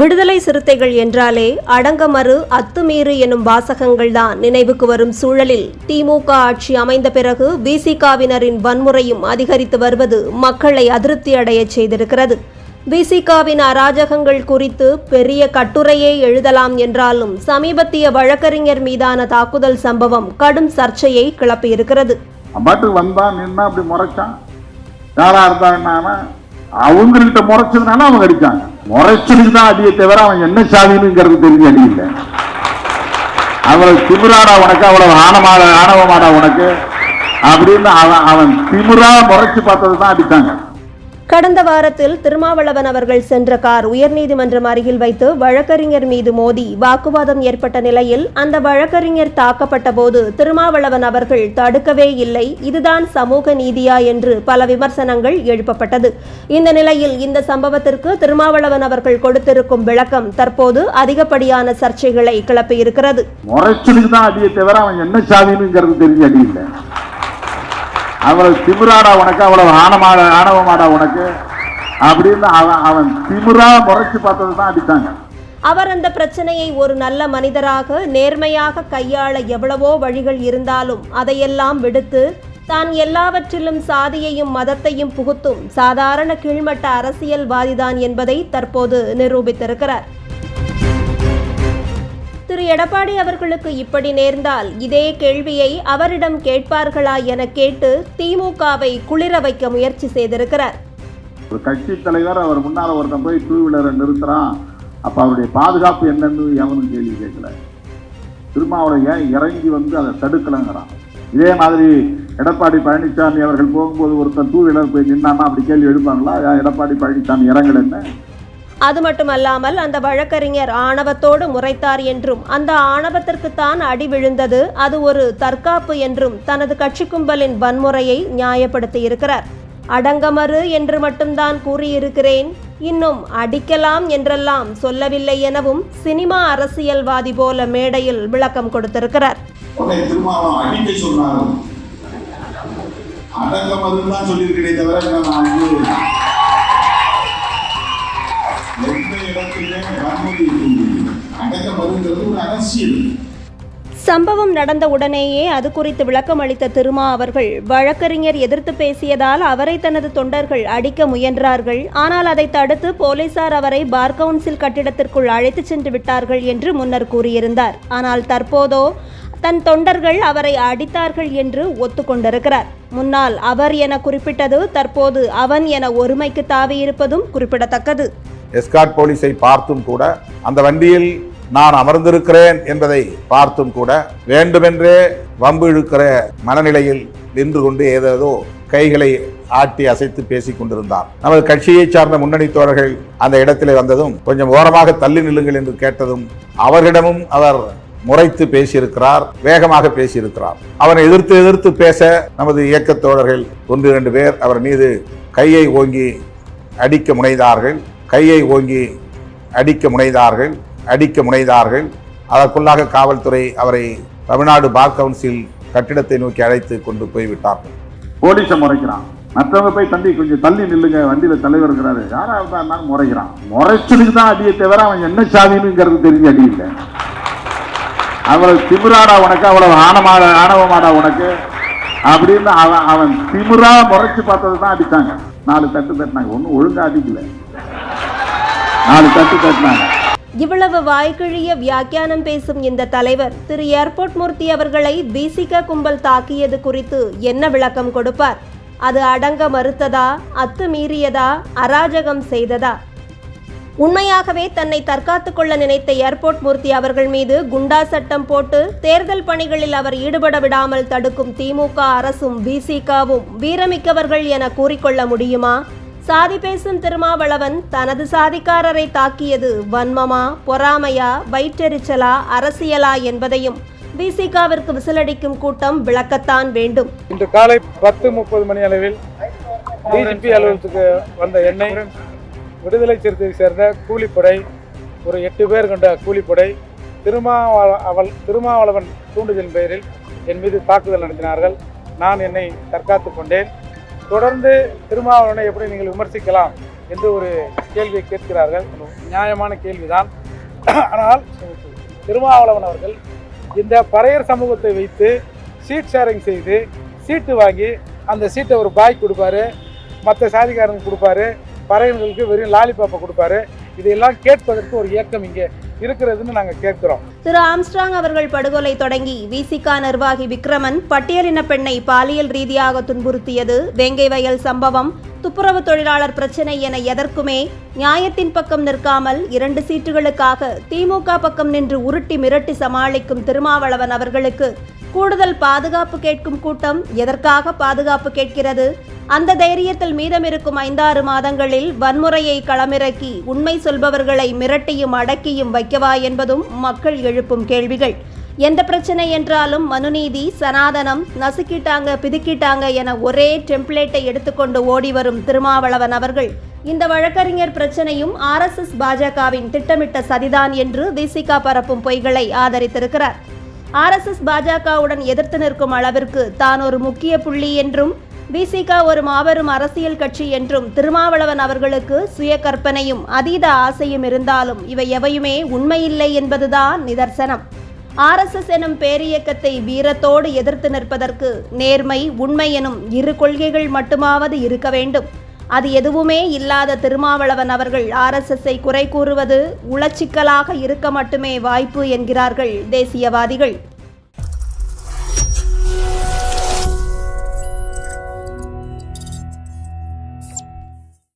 விடுதலை சிறுத்தைகள் என்றாலே அடங்கமறு அத்துமீறு எனும் வாசகங்கள்தான் நினைவுக்கு வரும் சூழலில் திமுக ஆட்சி அமைந்த பிறகு விசிகாவினரின் வன்முறையும் அதிகரித்து வருவது மக்களை அதிருப்தி அடையச் செய்திருக்கிறது. விசிகாவின் அராஜகங்கள் குறித்து பெரிய கட்டுரையே எழுதலாம் என்றாலும் சமீபத்திய வழக்கறிஞர் மீதான தாக்குதல் சம்பவம் கடும் சர்ச்சையை கிளப்பியிருக்கிறது. அவன் அவங்ககிட்ட முறைச்சதுனால அவங்க அடிச்சாங்க. முறைச்சதுக்கு தான் அடியை தவிர அவன் என்ன சாதினுங்கிறது தெரிஞ்சு அடி இல்லை அவ்வளவு திமிராடா உனக்கு அவ்வளவு ஆணமாட ஆணவமாடா உனக்கு அப்படின்னு அவன் அவன் திமிரா முறைச்சு பார்த்தது தான் அடித்தாங்க கடந்த வாரத்தில் திருமாவளவன் அவர்கள் சென்ற கார் உயர்நீதிமன்றம் அருகில் வைத்து வழக்கறிஞர் மீது மோதி வாக்குவாதம் ஏற்பட்ட நிலையில் அந்த வழக்கறிஞர் தாக்கப்பட்ட போது திருமாவளவன் அவர்கள் தடுக்கவே இல்லை. இதுதான் சமூக நீதியா என்று பல விமர்சனங்கள் எழுப்பப்பட்டது. இந்த நிலையில் இந்த சம்பவத்திற்கு திருமாவளவன் அவர்கள் கொடுத்திருக்கும் விளக்கம் தற்போது அதிகப்படியான சர்ச்சைகளை கிளப்பியிருக்கிறது. அவ்வளவு திமிராடா உனக்கு அவ்வளவு ஆணமாட ஆணவமாடா உனக்கு அப்படின்னு அவன் அவன் திமிரா முறைச்சு பார்த்தது தான் அடித்தாங்க அவர் அந்த பிரச்சனையை ஒரு நல்ல மனிதராக நேர்மையாக கையாள எவ்வளவோ வழிகள் இருந்தாலும் அதையெல்லாம் விடுத்து தான் எல்லாவற்றிலும் சாதியையும் மதத்தையும் புகுத்தும் சாதாரண கீழ்மட்ட அரசியல்வாதிதான் என்பதை தற்போது நிரூபித்திருக்கிறார். திரு எடப்பாடி அவர்களுக்கு இப்படி நேர்ந்தால் இதே கேள்வியை அவரிடம் கேட்பார்களா என கேட்டு திமுகவை குளிர வைக்க முயற்சி செய்திருக்கிறார். ஒரு கட்சி தலைவர் அவர் முன்னால் ஒருத்தன் போய் டூ வீலரை நிறுத்துறான். அப்போ அவருடைய பாதுகாப்பு என்னன்னு எவனும் கேள்வி கேட்கல. திருமாவளவன் ஏன் இறங்கி வந்து அதை தடுக்கலங்கிறான். இதே மாதிரி எடப்பாடி பழனிசாமி அவர்கள் போகும்போது ஒருத்தன் டூ வீலர் போய் நின்னான்னா அப்படி கேள்வி எழுப்பாங்களா? எடப்பாடி பழனிசாமி இறங்கலன்னு. அது மட்டுமல்லாமல் அந்த வழக்கறிஞர் ஆணவத்தோடு முறைத்தார் என்றும் அந்த ஆணவத்திற்குத்தான் அடி விழுந்தது அது ஒரு தற்காப்பு என்றும் தனது கட்சி கும்பலின் வன்முறையை நியாயப்படுத்தியிருக்கிறார். அடங்கமறு என்று மட்டும்தான் கூறியிருக்கிறேன் இன்னும் அடிக்கலாம் என்றெல்லாம் சொல்லவில்லை எனவும் சினிமா அரசியல்வாதி போல மேடையில் விளக்கம் கொடுத்திருக்கிறார். உன்னை தான் சொல்லியிருக்கிறேன் தவிர ஒரு அரசியல். சம்பவம் நடந்த உடனேயே அது குறித்து விளக்கம் அளித்த திருமா அவர்கள் வழக்கறிஞர் எதிர்த்து பேசியதால் அவரை தனது தொண்டர்கள் அடிக்க முயன்றார்கள். ஆனால் அதை தடுத்து போலீசார் அவரை பார் கவுன்சில் கட்டிடத்திற்குள் அழைத்துச் சென்று விட்டார்கள் என்று முன்னர் கூறியிருந்தார். ஆனால் தற்போதோ தன் தொண்டர்கள் அவரை அடித்தார்கள் என்று ஒத்துக்கொண்டிருக்கிறார். முன்னால் அவர் என குறிப்பிட்டது தற்போது அவன் என ஒருமைக்கு தாவியிருப்பதும் குறிப்பிடத்தக்கது. எஸ்கார்ட் போலீஸை பார்த்தும் கூட அந்த வண்டியில் நான் அமர்ந்திருக்கிறேன் என்பதை பார்த்தும் கூட வேண்டுமென்றே வம்பு இழுக்கிற மனநிலையில் நின்று கொண்டு ஏதேதோ கைகளை ஆட்டி அசைத்து பேசிக் கொண்டிருந்தார். நமது கட்சியை சார்ந்த முன்னணி தோழர்கள் அந்த இடத்திலே வந்ததும் கொஞ்சம் ஓரமாக தள்ளி நில்லுங்கள் என்று கேட்டதும் அவர்களிடமும் அவர் முறைத்து பேசியிருக்கிறார் வேகமாக பேசியிருக்கிறார். அவனை எதிர்த்து எதிர்த்து பேச நமது இயக்கத் தோழர்கள் ஒன்று இரண்டு பேர் அவர் மீது கையை ஓங்கி அடிக்க முனைந்தார்கள். கையை ஓங்கி அடிக்க முனைந்தார்கள் அடிக்க முனைந்தார்கள். அதற்குள்ளாக காவல்துறை அவரை தமிழ்நாடு பார் கவுன்சில் கட்டிடத்தை நோக்கி அழைத்து கொண்டு போய்விட்டார்கள். போலீஸை முறைக்கிறான். மற்றவங்க போய் தம்பி கொஞ்சம் தள்ளி நில்லுங்க வண்டியில் தலைவர் இருக்கிறாரு. யாராவது இருந்தாலும் முறைக்கிறான். முறைச்சதுக்கு தான் அடியை தவிர அவன் என்ன சாதினுங்கிறது தெரிஞ்சு அடி இல்லை. அவ்வளவு திமிராடா உனக்கு அவ்வளவு ஆணமாட ஆணவமாடா உனக்கு. அப்படின்னு அவன் அவன் திமிரா முறைச்சு பார்த்தது தான் அடித்தாங்க நாலு தட்டு தட்டினாங்க. ஒன்றும் ஒழுங்காக அடிக்கல. நாலு தட்டு தட்டினாங்க. இவ்வளவு வாய்க்கிழிய வியாக்கியானம் பேசும் இந்த தலைவர் திரு ஏர்போர்ட் மூர்த்தி அவர்களை பிசிக கும்பல் தாக்கியது குறித்து என்ன விளக்கம் கொடுப்பார்? அது அடங்க மறுத்ததா? அத்துமீறியதா அராஜகம் செய்ததா? உண்மையாகவே தன்னை தற்காத்துக் கொள்ள நினைத்த ஏர்போர்ட் மூர்த்தி அவர்கள் மீது குண்டா சட்டம் போட்டு தேர்தல் பணிகளில் அவர் ஈடுபட விடாமல் தடுக்கும் திமுக அரசும் பிசிகவும் வீரமிக்கவர்கள் என கூறிக்கொள்ள முடியுமா? சாதி பேசும் திருமாவளவன் தனது சாதிக்காரரை தாக்கியது வன்மமா பொறாமையா வயிற்றெரிச்சலா அரசியலா என்பதையும் பிசிகாவிற்கு விசிலடிக்கும் கூட்டம் விளக்கத்தான் வேண்டும். இன்று காலை பத்து முப்பது மணி அளவில் டிஜிபி அலுவலகத்துக்கு வந்த என்னை விடுதலை சிறுத்தையை சேர்ந்த கூலிப்படை ஒரு எட்டு பேர் கொண்ட கூலிப்படை திருமாவள அவள் திருமாவளவன் தூண்டுதலின் பெயரில் என் மீது தாக்குதல் நடத்தினார்கள். நான் என்னை தற்காத்து கொண்டேன். தொடர்ந்து திருமாவளவனை எப்படி நீங்கள் விமர்சிக்கலாம் என்று ஒரு கேள்வியை கேட்கிறார்கள். நியாயமான கேள்விதான். ஆனால் திருமாவளவன் அவர்கள் இந்த பறையர் சமூகத்தை வைத்து சீட் ஷேரிங் செய்து சீட்டு வாங்கி அந்த சீட்டை ஒரு பாய் கொடுப்பாரு மற்ற சாதிக்காரங்களுக்கு கொடுப்பாரு பறையர்களுக்கு வெறும் லாலிபாப்பை கொடுப்பாரு. இதையெல்லாம் கேட்பதற்கு ஒரு இயக்கம் இங்கே இருக்கிறதுன்னு நாங்கள் கேட்கிறோம் திரு ஆம்ஸ்ட்ராங் அவர்கள் படுகொலை தொடங்கி விசிகா நிர்வாகி விக்ரமன் பட்டியலின பெண்ணை பாலியல் ரீதியாக துன்புறுத்தியது. வேங்கை வயல் சம்பவம் துப்புரவு தொழிலாளர் பிரச்சினை என எதற்குமே நியாயத்தின் பக்கம் நிற்காமல் இரண்டு சீட்டுகளுக்காக திமுக பக்கம் நின்று உருட்டி மிரட்டி சமாளிக்கும் திருமாவளவன் அவர்களுக்கு கூடுதல் பாதுகாப்பு கேட்கும் கூட்டம் எதற்காக பாதுகாப்பு கேட்கிறது? அந்த தைரியத்தில் மீதமிருக்கும் ஐந்தாறு மாதங்களில் வன்முறையை களமிறக்கி உண்மை சொல்பவர்களை மிரட்டியும் அடக்கியும் வைக்கவா என்பதும் மக்கள் எழுப்பும் கேள்விகள். எந்த பிரச்சனை என்றாலும் மனுநீதி சனாதனம் நசுக்கிட்டாங்க பிதுக்கிட்டாங்க என ஒரே டெம்ப்ளேட்டை எடுத்துக்கொண்டு ஓடி வரும் திருமாவளவன் அவர்கள். இந்த வழக்கறிஞர் பிரச்சனையும் ஆர்எஸ்எஸ் பாஜகவின் திட்டமிட்ட சதிதான் என்று விசிகா பரப்பும் பொய்களை ஆதரித்திருக்கிறார். ஆர்எஸ்எஸ் பாஜகவுடன் எதிர்த்து நிற்கும் அளவிற்கு தான் ஒரு முக்கிய புள்ளி என்றும் விசிக ஒரு மாபெரும் அரசியல் கட்சி என்றும் திருமாவளவன் அவர்களுக்கு சுய கற்பனையும் அதீத ஆசையும் இருந்தாலும் இவை எவையுமே உண்மையில்லை என்பதுதான் நிதர்சனம். ஆர்எஸ்எஸ் எனும் பேரியக்கத்தை வீரத்தோடு எதிர்த்து நிற்பதற்கு நேர்மை உண்மை எனும் இரு கொள்கைகள் மட்டுமாவது இருக்க வேண்டும். அது எதுவுமே இல்லாத திருமாவளவன் அவர்கள் ஆர்எஸ்எஸ்ஸை குறை கூறுவது உளச்சிக்கலாக இருக்க மட்டுமே வாய்ப்பு என்கிறார்கள் தேசியவாதிகள்.